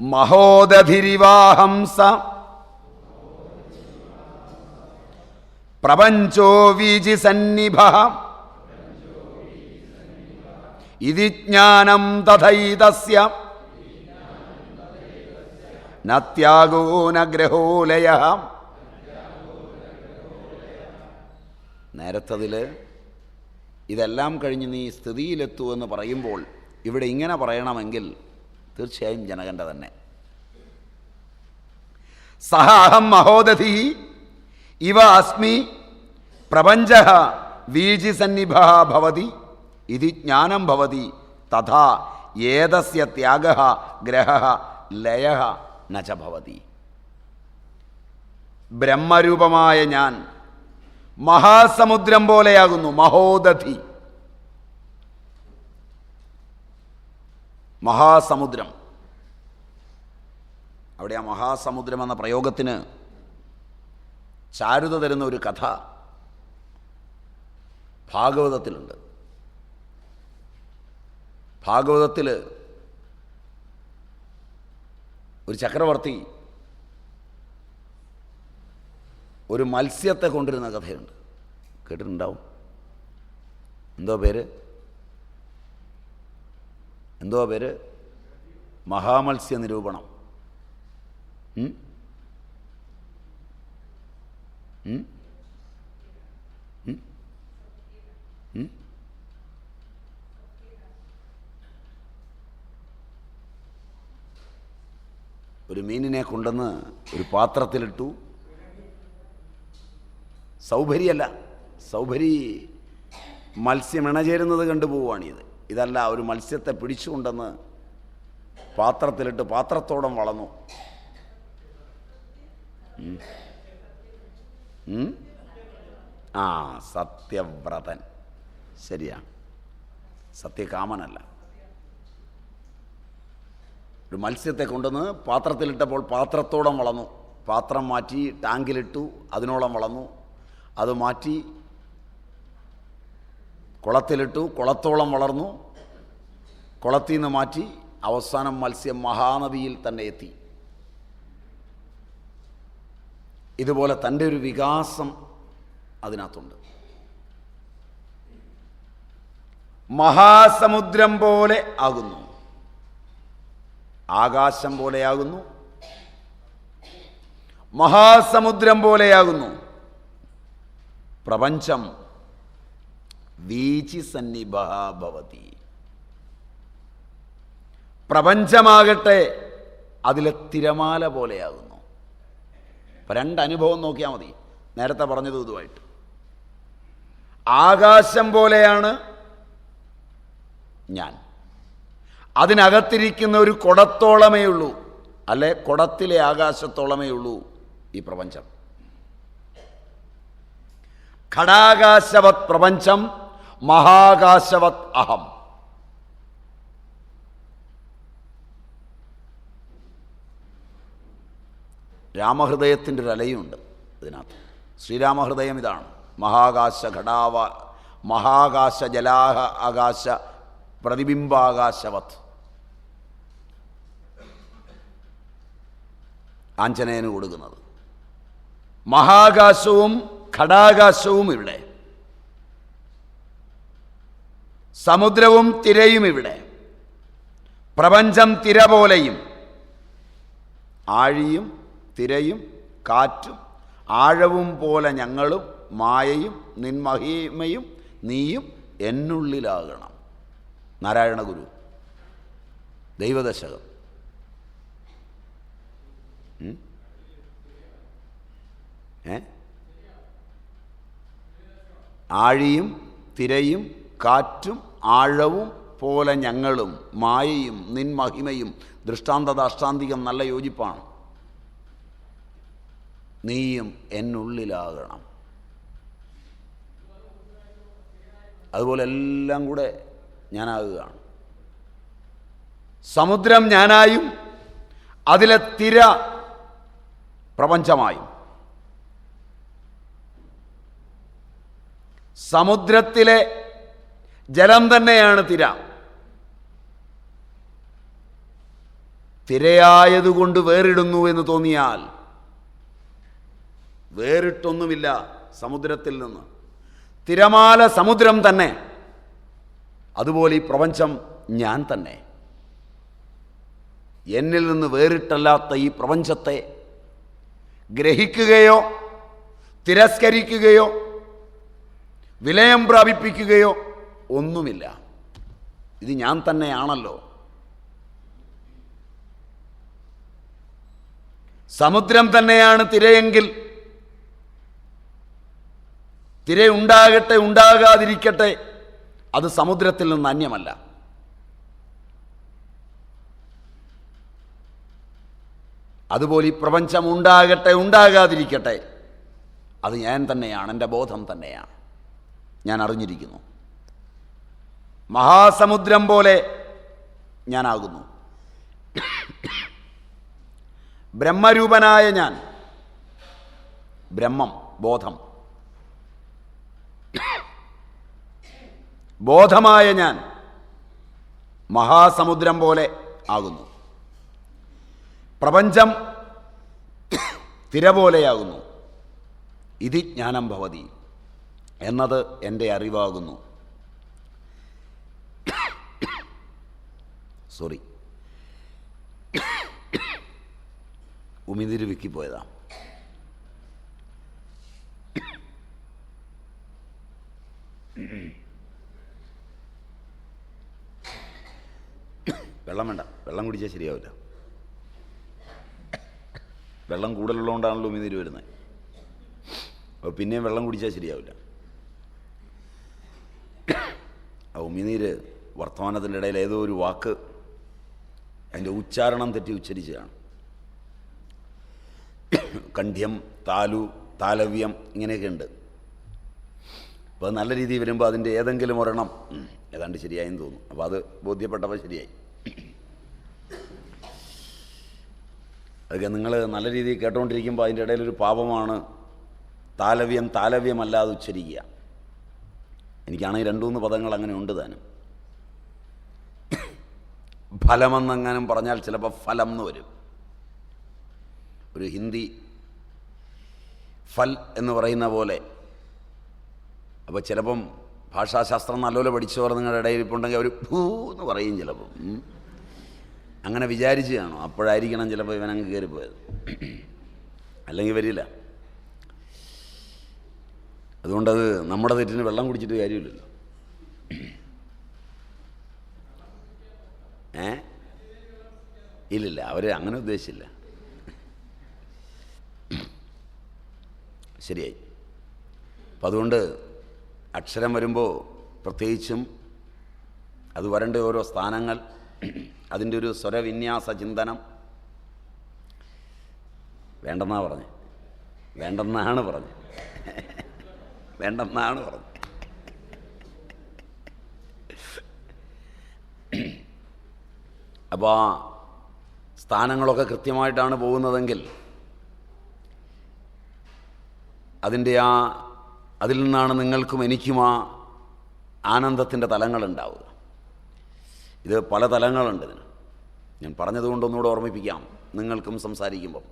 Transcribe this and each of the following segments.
മഹോദധിരിവാഹംസ. പ്രപഞ്ചോ വീജി സന്നിഭ. ഇതി ജ്ഞാനം തഥൈതസ്യ. നത്യാഗോ നഗ്രഹോലയ നേരത്തതിൽ ഇതെല്ലാം കഴിഞ്ഞ് നീ സ്ഥിതിയിലെത്തു എന്ന് പറയുമ്പോൾ ഇവിടെ ഇങ്ങനെ പറയണമെങ്കിൽ തീർച്ചയായും ജനകന്റെ തന്നെ. സഹ അഹം മഹോദധി ഇവ അസ്മി പ്രപഞ്ച വീജി സന്നിഭ ഭവതി ഇത് ജ്ഞാനം ഭവതി തഥാ ഏതസ്യ ത്യാഗ ഗ്രഹ ലയ നച ഭവതി. ബ്രഹ്മരൂപമായ ഞാൻ മഹാസമുദ്രം പോലെയാകുന്നു മഹോദധി. മഹാസമുദ്രം. അവിടെ ആ മഹാസമുദ്രം എന്ന പ്രയോഗത്തിന് ചാരുത തരുന്ന ഒരു കഥ ഭാഗവതത്തിലുണ്ട്. ഭാഗവതത്തിൽ ഒരു ചക്രവർത്തി ഒരു മത്സ്യത്തെ കൊണ്ടിരുന്ന കഥയുണ്ട്. കേട്ടിട്ടുണ്ടാവും? എന്തോ പേര്? എന്തോ പേര്? മഹാമത്സ്യ നിരൂപണം? ഒരു മീനിനെ കൊണ്ടുവന്ന് ഒരു പാത്രത്തിലിട്ടു. സൗഭരിയല്ല സൗഭരി മത്സ്യം ഇണചേരുന്നത് കണ്ടുപോവുകയാണിത് ഇതല്ല ഒരു മത്സ്യത്തെ പിടിച്ചുകൊണ്ടെന്ന് പാത്രത്തിലിട്ട് പാത്രത്തോടം വളർന്നു? ആ സത്യവ്രതൻ. ശരിയാ. സത്യകാമനല്ല. ഒരു മത്സ്യത്തെ കൊണ്ടുവന്ന് പാത്രത്തിലിട്ടപ്പോൾ പാത്രത്തോടം വളർന്നു. പാത്രം മാറ്റി ടാങ്കിലിട്ടു അതിനോളം വളർന്നു. അത് മാറ്റി കുളത്തിലിട്ടു കുളത്തോളം വളർന്നു. കുളത്തിൽ നിന്ന് മാറ്റി അവസാനം മത്സ്യം മഹാനദിയിൽ തന്നെ എത്തി. ഇതുപോലെ തന്റെ ഒരു വികാസം അതിനകത്തുണ്ട്. മഹാസമുദ്രം പോലെ ആകുന്നു. ആകാശം പോലെയാകുന്നു മഹാസമുദ്രം പോലെയാകുന്നു പ്രപഞ്ചം വീചി സന്നിഭ ഭവതി. പ്രപഞ്ചമാകട്ടെ അതിലെ തിരമാല പോലെയാകുന്നു. അപ്പം രണ്ടനുഭവം നോക്കിയാൽ മതി. നേരത്തെ പറഞ്ഞത് ഇതുമായിട്ട്. ആകാശം പോലെയാണ് ഞാൻ. അതിനകത്തിരിക്കുന്ന ഒരു കുടത്തോളമേ ഉള്ളൂ. അല്ലെ കുടത്തിലെ ആകാശത്തോളമേ ഉള്ളൂ ഈ പ്രപഞ്ചം. ഘടാകാശവത് പ്രപഞ്ചം മഹാകാശവത് അഹം. രാമഹൃദയത്തിന്റെ ഒരലയുണ്ട് ഇതിനകത്ത്. ശ്രീരാമഹൃദയം ഇതാണ്. മഹാകാശ ഘടാവ മഹാകാശ ജലാഹ ആകാശ പ്രതിബിംബാകാശവത്. ആഞ്ജനേയന് കൊടുക്കുന്നത്. മഹാകാശവും ഘടാകാശവും ഇവിടെ. സമുദ്രവും തിരയും ഇവിടെ. പ്രപഞ്ചം തിര പോലെയും. ആഴിയും തിരയും കാറ്റും ആഴവും പോലെ ഞങ്ങളും മായയും നിന്മഹിമയും നീയും എന്നുള്ളിലാകണം. നാരായണ ഗുരു. ദൈവദശകം? ഏ? ആഴിയും തിരയും കാറ്റും ആഴവും പോലെ ഞങ്ങളും മായയും നിൻമഹിമയും ദൃഷ്ടാന്ത ദാഷ്ടാന്തികം നല്ല യോജിപ്പാണ്. നീയും എന്നുള്ളിലാകണം. അതുപോലെ എല്ലാം കൂടെ ഞാനാകുകയാണ്. സമുദ്രം ഞാനായും അതിലെ തിര പ്രപഞ്ചമായും. സമുദ്രത്തിലെ ജലം തന്നെയാണ് തിര. തിരയായതുകൊണ്ട് വേറിടുന്നു എന്ന് തോന്നിയാൽ വേറിട്ടൊന്നുമില്ല സമുദ്രത്തിൽ നിന്ന്. തിരമാല സമുദ്രം തന്നെ. അതുപോലെ ഈ പ്രപഞ്ചം ഞാൻ തന്നെ. എന്നിൽ നിന്ന് വേറിട്ടല്ലാത്ത ഈ പ്രപഞ്ചത്തെ ഗ്രഹിക്കുകയോ തിരസ്കരിക്കുകയോ വിലയം പ്രാപിപ്പിക്കുകയോ ഒന്നുമില്ല. ഇത് ഞാൻ തന്നെയാണല്ലോ. സമുദ്രം തന്നെയാണ് തിരയെങ്കിൽ. തിരയുണ്ടാകട്ടെ ഉണ്ടാകാതിരിക്കട്ടെ അത് സമുദ്രത്തിൽ നിന്ന് അന്യമല്ല. അതുപോലെ ഈ പ്രപഞ്ചം ഉണ്ടാകട്ടെ ഉണ്ടാകാതിരിക്കട്ടെ അത് ഞാൻ തന്നെയാണ് എന്റെ ബോധം തന്നെയാണ്. ഞാൻ അറിഞ്ഞിരിക്കുന്നു. മഹാസമുദ്രം പോലെ ഞാനാകുന്നു. ബ്രഹ്മരൂപനായ ഞാൻ. ബ്രഹ്മം ബോധം. ബോധമായ ഞാൻ മഹാസമുദ്രം പോലെ ആകുന്നു. പ്രപഞ്ചം തിര പോലെയാകുന്നു. ഇതി ജ്ഞാനം ഭവതി. എന്നത് എന്റെ അറിവാകുന്നു. സോറി. ഉമിതിരി വിക്കിപ്പോയതാ വെള്ളം വേണ്ട. വെള്ളം കുടിച്ചാൽ ശരിയാവില്ല. വെള്ളം കൂടുതലുള്ളതുകൊണ്ടാണല്ലോ ഉമിനീര് വരുന്നത് അപ്പോൾ പിന്നെയും വെള്ളം കുടിച്ചാൽ ശരിയാവില്ല. ആ ഉമിനീര് വർത്തമാനത്തിന്റെ ഇടയിൽ ഏതോ ഒരു വാക്ക് അതിന്റെ ഉച്ചാരണം തെറ്റി ഉച്ചരിച്ചതാണ്. കണ്ഠ്യം താലു താലവ്യം ഇങ്ങനെയൊക്കെ ഉണ്ട്. അപ്പോൾ നല്ല രീതിയിൽ വരുമ്പോൾ അതിന്റെ ഏതെങ്കിലും ഒരെണ്ണം ഏതാണ്ട് ശരിയായെന്ന് തോന്നുന്നു അപ്പോൾ അത് ബോധ്യപ്പെട്ടപ്പോൾ ശരിയായി. അതൊക്കെ നിങ്ങൾ നല്ല രീതിയിൽ കേട്ടുകൊണ്ടിരിക്കുമ്പോൾ അതിന്റെ ഇടയിലൊരു പാപമാണ് താലവ്യം താലവ്യമല്ലാതെ ഉച്ചരിക്കുക. എനിക്കാണെങ്കിൽ രണ്ടു മൂന്ന് പദങ്ങൾ അങ്ങനെ ഉണ്ട് താനും. ഫലമെന്നെങ്ങാനും പറഞ്ഞാൽ ചിലപ്പോൾ ഫലം എന്ന് വരും. ഒരു ഹിന്ദി ഫൽ എന്ന് പറയുന്ന പോലെ. അപ്പോൾ ചിലപ്പം ഭാഷാശാസ്ത്രം നല്ലപോലെ പഠിച്ചവർ നിങ്ങളുടെ ഇടയിൽ ഇരിപ്പുണ്ടെങ്കിൽ അവർ ഭൂ എന്ന് പറയും ചിലപ്പം. അങ്ങനെ വിചാരിച്ച് കാണും അപ്പോഴായിരിക്കണം ചിലപ്പോൾ ഇവനങ്ങ് കയറിപ്പോയത്. അല്ലെങ്കിൽ വരില്ല. അതുകൊണ്ടത് നമ്മുടെ തെറ്റിന് വെള്ളം കുടിച്ചിട്ട് കാര്യമില്ലല്ലോ ഏ ഇല്ലില്ല അവർ അങ്ങനെ ഉദ്ദേശിച്ചില്ല. ശരിയായി. അപ്പം അതുകൊണ്ട് അക്ഷരം വരുമ്പോൾ പ്രത്യേകിച്ചും അത് വരേണ്ട ഓരോ സ്ഥാനങ്ങൾ അതിന്റെ ഒരു സ്വരവിന്യാസ ചിന്തനം. വേണ്ടെന്നാ പറഞ്ഞു. വേണ്ടെന്നാണ് പറഞ്ഞു. വേണ്ടെന്നാണ് പറഞ്ഞു. അപ്പോൾ സ്ഥാനങ്ങളൊക്കെ കൃത്യമായിട്ടാണ് പോകുന്നതെങ്കിൽ അതിന്റെ ആ അതിൽ നിന്നാണ് നിങ്ങൾക്കും എനിക്കും ആ ആനന്ദത്തിന്റെ തലങ്ങളുണ്ടാവുക. ഇത് പല തലങ്ങളുണ്ട് ഇതിന്. ഞാൻ പറഞ്ഞതുകൊണ്ട് ഒന്നുകൂടെ ഓർമ്മിപ്പിക്കാം. നിങ്ങൾക്കും സംസാരിക്കുമ്പം.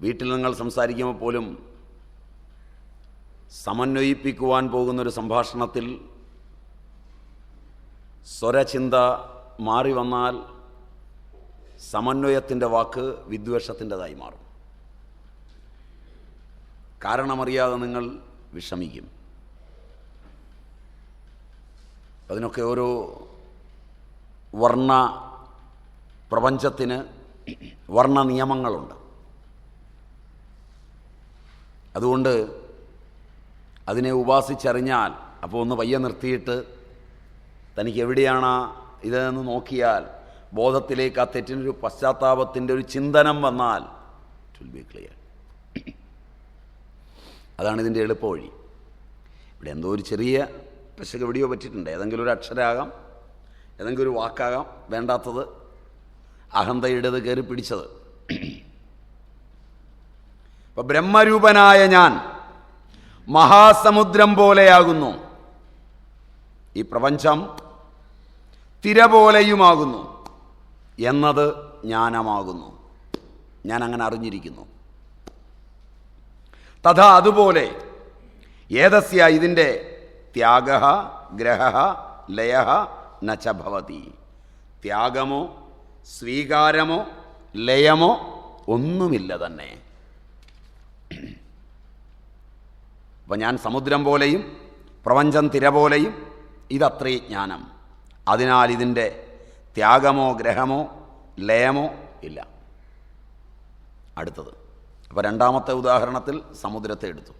വീട്ടിൽ നിങ്ങൾ സംസാരിക്കുമ്പോൾ പോലും സമന്വയിപ്പിക്കുവാൻ പോകുന്നൊരു സംഭാഷണത്തിൽ സ്വരചിന്ത മാറി വന്നാൽ സമന്വയത്തിന്റെ വാക്ക് വിദ്വേഷത്തിന്റെതായി മാറും. കാരണമറിയാതെ നിങ്ങൾ വിഷമിക്കും. അതിനൊക്കെ ഓരോ വർണ പ്രപഞ്ചത്തിന് വർണ നിയമങ്ങളുണ്ട്. അതുകൊണ്ട് അതിനെ ഉപാസിച്ചറിഞ്ഞാൽ അപ്പോൾ ഒന്ന് പയ്യെ നിർത്തിയിട്ട് തനിക്ക് എവിടെയാണ് ഇതെന്ന് നോക്കിയാൽ ബോധത്തിലേക്ക് ആ തെറ്റിനൊരു പശ്ചാത്താപത്തിന്റെ ഒരു ചിന്തനം വന്നാൽ ഇറ്റ് വിൽ ബി ക്ലിയർ അതാണ് ഇതിന്റെ എളുപ്പവഴി. ഇവിടെ എന്തോ ഒരു ചെറിയ പശക എവിടെയോ പറ്റിയിട്ടുണ്ട്. ഏതെങ്കിലും ഒരു അക്ഷരാകാം ഏതെങ്കിലും ഒരു വാക്കാകാം വേണ്ടാത്തത് അഹന്തയുടേത് കയറി പിടിച്ചത്. ഇപ്പം ബ്രഹ്മരൂപനായ ഞാൻ മഹാസമുദ്രം പോലെയാകുന്നു. ഈ പ്രപഞ്ചം തിര പോലെയുമാകുന്നു. എന്നത് ജ്ഞാനമാകുന്നു. ഞാൻ അങ്ങനെ അറിഞ്ഞിരിക്കുന്നു. തഥാ അതുപോലെ ഏതസ്യ ഇതിന്റെ ത്യാഗ ഗ്രഹ ലയ നച്ചഭവതി ത്യാഗമോ സ്വീകാരമോ ലയമോ ഒന്നുമില്ല തന്നെ. അപ്പം ഞാൻ സമുദ്രം പോലെയും പ്രപഞ്ചം തിര പോലെയും ഇതത്രേ ജ്ഞാനം. അതിനാൽ ഇതിന്റെ ത്യാഗമോ ഗ്രഹമോ ലയമോ ഇല്ല. അടുത്തത്. അപ്പോൾ രണ്ടാമത്തെ ഉദാഹരണത്തിൽ സമുദ്രത്തെ എടുത്തു.